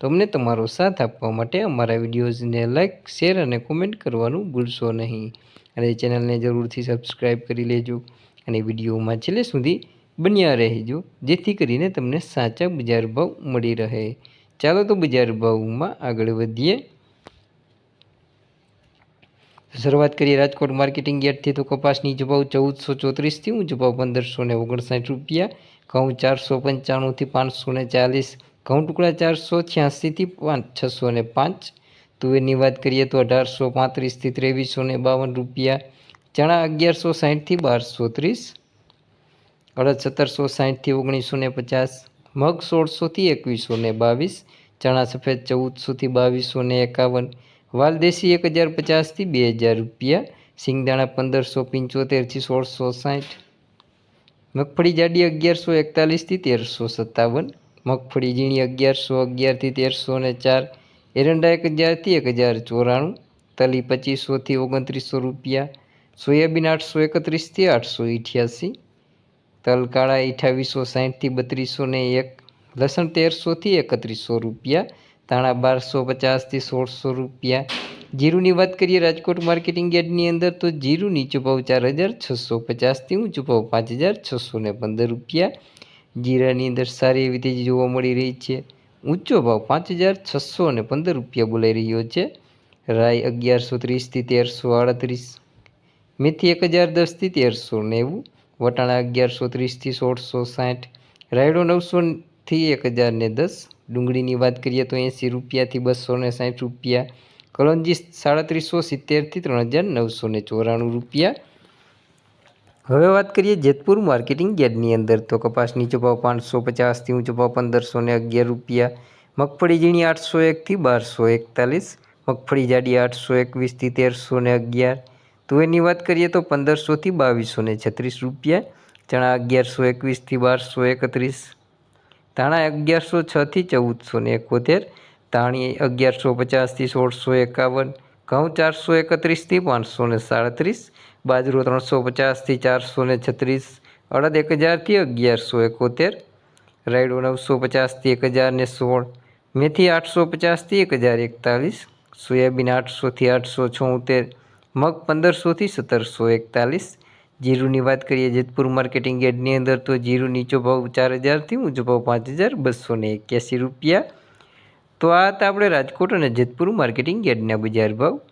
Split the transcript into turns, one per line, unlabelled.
તો અમને તમારો સાથ આપવા માટે અમારા વિડીયોઝને લાઇક શેર અને કોમેન્ટ કરવાનું ભૂલશો નહીં. અને ચેનલને જરૂરથી સબસ્ક્રાઈબ કરી લેજો અને વિડીયોમાં છેલ્લે સુધી બન્યા રહેજો, જેથી કરીને તમને સાચા બજાર ભાવ મળી રહે. ચાલો તો બજાર ભાવમાં આગળ વધીએ. શરૂઆત કરીએ રાજકોટ માર્કેટિંગ યાર્ડથી. તો કપાસની જભાવ ચૌદસો ચોત્રીસથી ઊંચો ભાવ પંદરસો ને ઓગણસાઠ રૂપિયા, ઘઉં ચારસો પંચાણુંથી પાંચસો ચાલીસ ઘઉં ટુકડા ચારસો છ્યાસીથી પાંચ, છસો ને પાંચ. તુવેરની વાત કરીએ તો અઢારસો પાંત્રીસથી ત્રેવીસો ને બાવન રૂપિયા. ચણા અગિયારસો સાહીઠથી બારસો ત્રીસ. અડદ સત્તરસો સાહીઠથી ઓગણીસો ને પચાસ. મગ સોળસોથી એકવીસો ને બાવીસ. ચણા સફેદ ચૌદસોથી બાવીસો ને એકાવન. વાલદેશી એક હજાર પચાસથી બે હજાર રૂપિયા. સિંગદાણા પંદરસો પંચોતેરથી સોળસો સાઠ મગફળી જાડી અગિયારસો એકતાલીસથી તેરસો સત્તાવન. મગફળી ઝીણી અગિયારસો, અગિયારથી તેરસો ને ચાર. એરંડા એક હજારથી એક હજાર ચોરાણું. તલી પચીસોથી ઓગણત્રીસો રૂપિયા. સોયાબીન આઠસો એકત્રીસથી આઠસો અઠ્યાસી તલ કાળા અઠાવીસો સાહીઠથી બત્રીસો ને એક. લસણ તેરસોથી એકત્રીસો રૂપિયા. ધાણા બારસો પચાસથી સોળસો રૂપિયા. જીરુની વાત કરીએ રાજકોટ માર્કેટિંગ યાર્ડની અંદર, તો જીરું નીચો ભાવ ચાર હજાર છસો પચાસથી ઊંચો ભાવ પાંચ હજાર છસો ને પંદર રૂપિયા. જીરાની અંદર સારી એવી તેજી જોવા મળી રહી છે. ઊંચો ભાવ પાંચ હજાર છસો અને પંદર રૂપિયા બોલાઈ રહ્યો છે. રાય અગિયારસો ત્રીસથી તેરસો આડત્રીસ. મેથી એક હજાર દસથી તેરસો નેવું. વટાણા અગિયારસો ત્રીસથી સોળસો સાઠ. રાયડો નવસોથી એક હજાર ને દસ. ડુંગળીની વાત કરીએ તો એંસી રૂપિયાથી બસો ને સાઠ રૂપિયા. કલંજી સાડત્રીસો સિત્તેરથી ત્રણ હજાર નવસો ને ચોરાણું રૂપિયા. હવે વાત કરીએ જેતપુર માર્કેટિંગ યાર્ડની અંદર. તો કપાસ નીચો ભાવ પાંચસો પચાસથી ઊંચો ભાવ પંદરસો ને અગિયાર રૂપિયા. મગફળી ઝીણી આઠસો એકથી બારસો એકતાલીસ. મગફળી જાડી આઠસો એકવીસથી તેરસો ને અગિયાર. તુવેરની વાત કરીએ તો પંદરસોથી બાવીસો ને છત્રીસ રૂપિયા. ચણા અગિયારસો એકવીસથી બારસો એકત્રીસ. ધાણા અગિયારસો છથી ચૌદસો ને એકોતેર. ધાણી અગિયારસો પચાસથી સોળસો એકાવન. ઘઉં ચારસો એકત્રીસથી પાંચસો ને સાડત્રીસ. બાજરો ત્રણસો પચાસથી ચારસો ને છત્રીસ, અડદ એક હજારથી અગિયારસો એકોતેર, રાયડો નવસો પચાસથી એક હજાર ને સોળ, મેથી આઠસો પચાસથી એક હજાર એકતાલીસ, સોયાબીન આઠસોથી આઠસો છોતેર, મગ પંદરસોથી સત્તરસો એકતાલીસ. જીરુની વાત કરીએ જેતપુર માર્કેટિંગ યાર્ડની અંદર તો જીરું નીચો ભાવ ચાર હજારથી ઊંચો ભાવ પાંચ હજાર બસો ને એક્યાસી રૂપિયા. તો આ હતા આપણે રાજકોટ અને જેતપુર માર્કેટિંગ યાર્ડના બજાર ભાવ.